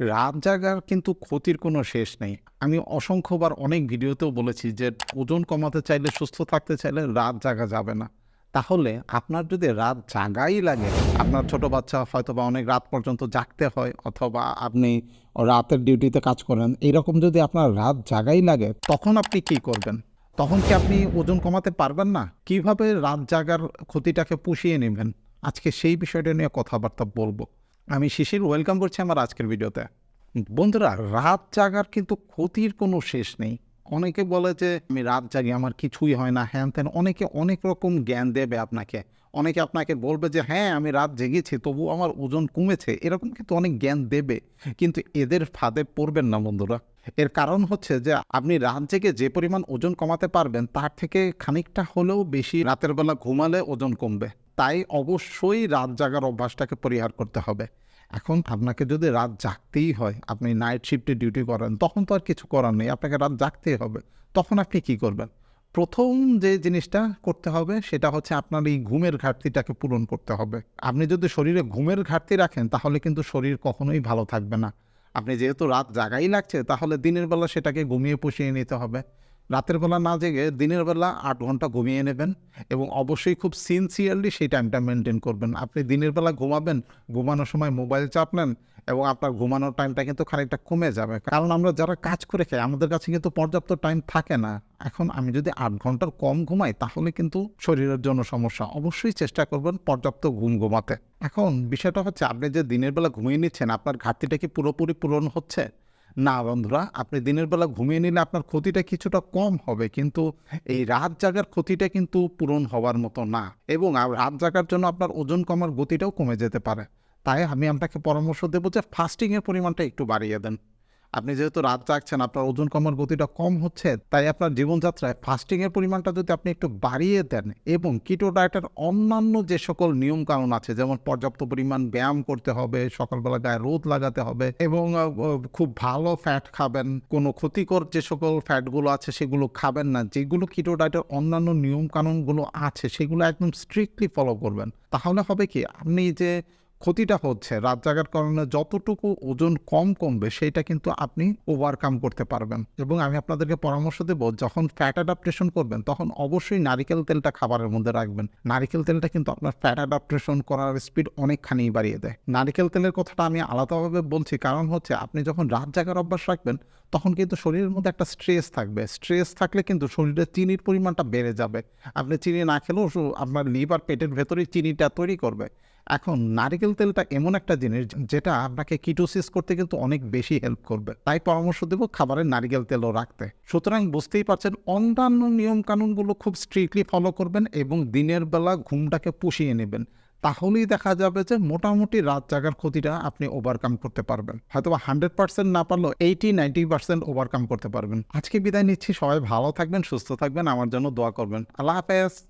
রাত জাগার কিন্তু ক্ষতির কোনো শেষ নেই। আমি অসংখ্যবার অনেক ভিডিওতেও বলেছি যে, ওজন কমাতে চাইলে, সুস্থ থাকতে চাইলে রাত জাগা যাবে না। তাহলে আপনার যদি রাত জাগাই লাগে, আপনার ছোট বাচ্চা হয়তো বা অনেক রাত পর্যন্ত জাগতে হয়, অথবা আপনি রাতের ডিউটিতে কাজ করেন এইরকম যদি আপনার রাত জাগাই লাগে, তখন আপনি কি করবেন? তখন কি আপনি ওজন কমাতে পারবেন না? কীভাবে রাত জাগার ক্ষতিটাকে পুষিয়ে নেবেন? আজকে সেই বিষয়টা নিয়ে কথাবার্তা বলব। আমি শিশির ওয়েলকাম করছি আমার আজকের ভিডিওতে। বন্ধুরা, রাত জাগার কিন্তু ক্ষতির কোনো শেষ নেই। অনেকে বলে যে, আমি রাত জাগি, আমার কিছুই হয় না। হ্যান ত্যান, অনেকে অনেক রকম জ্ঞান দেবে আপনাকে। অনেকে আপনাকে বলবে যে হ্যাঁ আমি রাত জেগেছি, তবু আমার ওজন কমেছে। এরকম কিন্তু অনেক জ্ঞান দেবে। কিন্তু এদের ফাঁদে পড়বেন না, বন্ধুরা। এর কারণ হচ্ছে যে, আপনি রাত জেগে যে পরিমাণ ওজন কমাতে পারবেন, তার থেকে খানিকটা হলেও বেশি রাতের বেলা ঘুমালে ওজন কমবে। তাই অবশ্যই রাত জাগার অভ্যাসটাকে পরিহার করতে হবে। এখন আপনাকে যদি রাত জাগতেই হয়, আপনি নাইট শিফটে ডিউটি করেন, তখন তো আর কিছু করার নেই, আপনাকে রাত জাগতেই হবে। তখন আপনি কি করবেন? প্রথম যে জিনিসটা করতে হবে, সেটা হচ্ছে আপনার এই ঘুমের ঘাটতিটাকে পূরণ করতে হবে। আপনি যদি শরীরে ঘুমের ঘাটতি রাখেন, তাহলে কিন্তু শরীর কখনোই ভালো থাকবে না। আপনি যেহেতু রাত জাগাই লাগছে, তাহলে দিনের বেলা সেটাকে ঘুমিয়ে পুষিয়ে নিতে হবে। রাতের বেলা না জেগে দিনের বেলা আট ঘণ্টা ঘুমিয়ে নেবেন এবং অবশ্যই খুব সিনসিয়ারলি সেই টাইমটা মেনটেন করবেন। আপনি দিনের বেলা ঘুমাবেন, ঘুমানোর সময় মোবাইল চাপলেন এবং আপনার ঘুমানোর টাইমটা কিন্তু খানিকটা কমে যাবে। কারণ আমরা যারা কাজ করে খাই, আমাদের কাছে কিন্তু পর্যাপ্ত টাইম থাকে না। এখন আমি যদি আট ঘণ্টার কম ঘুমাই, তাহলে কিন্তু শরীরের জন্য সমস্যা। অবশ্যই চেষ্টা করবেন পর্যাপ্ত ঘুম ঘুমাতে। এখন বিষয়টা হচ্ছে, আপনি যে দিনের বেলা ঘুমিয়ে নিচ্ছেন, আপনার ঘাটতিটা কি পুরোপুরি পূরণ হচ্ছে? না বন্ধুরা, আপনি দিনের বেলা ঘুমিয়ে নিলে আপনার ক্ষতিটা কিছুটা কম হবে, কিন্তু এই রাত জাগার ক্ষতিটা কিন্তু পূরণ হওয়ার মতো না এবং রাত জাগার জন্য আপনার ওজন কমার গতিটাও কমে যেতে পারে। তাই আমি আপনাকে পরামর্শ দেবো যে ফাস্টিংয়ের পরিমাণটা একটু বাড়িয়ে দেন। আপনি যেহেতু রাত জাগছেন, আপনার ওজন কমার গতিটা কম হচ্ছে, তাই আপনার জীবনযাত্রায় ফাস্টিংয়ের পরিমাণটা যদি আপনি একটু বাড়িয়ে দেন এবং কিটো ডায়েটের অন্যান্য যে সকল নিয়ম কানুন আছে, যেমন পর্যাপ্ত পরিমাণ ব্যায়াম করতে হবে, সকালবেলা গায়ে রোদ লাগাতে হবে এবং খুব ভালো ফ্যাট খাবেন, কোনো ক্ষতিকর যে সকল ফ্যাটগুলো আছে সেগুলো খাবেন না, যেগুলো কিটো ডায়েটের অন্যান্য নিয়ম কানুনগুলো আছে, সেগুলো একদম স্ট্রিক্টলি ফলো করবেন। তাহলে হবে কি, আপনি যে ক্ষতিটা হচ্ছে। রাত জাগার কারণে যতটুকু ওজন কম কমবে, সেটা কিন্তু আপনি ওভারকাম করতে পারবেন। এবং আমি আপনাদেরকে পরামর্শ দেব, যখন ফ্যাট অ্যাডাপ্টেশন করবেন, তখন অবশ্যই নারিকেল তেলটা খাবারের মধ্যে রাখবেন। নারিকেল তেলটা কিন্তু আপনার ফ্যাট অ্যাডাপ্টেশন করার স্পিড অনেকখানি বাড়িয়ে দেয়। নারিকেল তেলের কথাটা আমি আলাদাভাবে বলছি, কারণ হচ্ছে আপনি যখন রাত জাগার অভ্যাস রাখবেন, তখন কিন্তু শরীরের মধ্যে একটা স্ট্রেস থাকবে। স্ট্রেস থাকলে কিন্তু শরীরে চিনির পরিমাণটা বেড়ে যাবে। আপনি চিনি না খেলেও আপনার লিভার পেটের ভেতরেই চিনিটা তৈরি করবে। এখন নারিকেল তেলটা এমন একটা জিনিস যেটা আপনাকে কিটোসিস করতে কিন্তু অনেক বেশি হেল্প করবে। তাই পরামর্শ দেব খাবারে নারিকেল তেলও রাখতে। সুতরাং বুঝতেই পারছেন, অন্যান্য নিয়ম কানুনগুলো খুব স্ট্রিক্টলি ফলো করবেন এবং দিনের বেলা ঘুমটাকে পুষিয়ে নেবেন। তাহলেই দেখা যাবে যে মোটামুটি রাত জাগার ক্ষতিটা আপনি ওভারকাম করতে পারবেন। হয়তো হান্ড্রেড পার্সেন্ট না পারলেও এইটি নাইনটি পার্সেন্ট ওভারকাম করতে পারবেন। আজকে বিদায় নিচ্ছি, সবাই ভালো থাকবেন, সুস্থ থাকবেন, আমার জন্য দোয়া করবেন। আল্লাহ হাফেজ।